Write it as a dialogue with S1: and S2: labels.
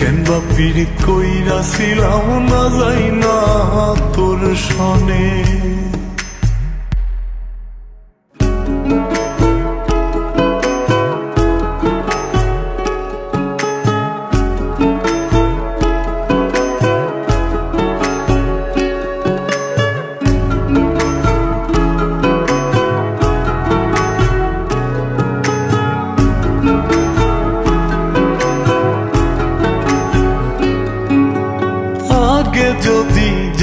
S1: কেন পিড়ি পীড়িত কইরা ছিলাম না যাই না তোর সনে।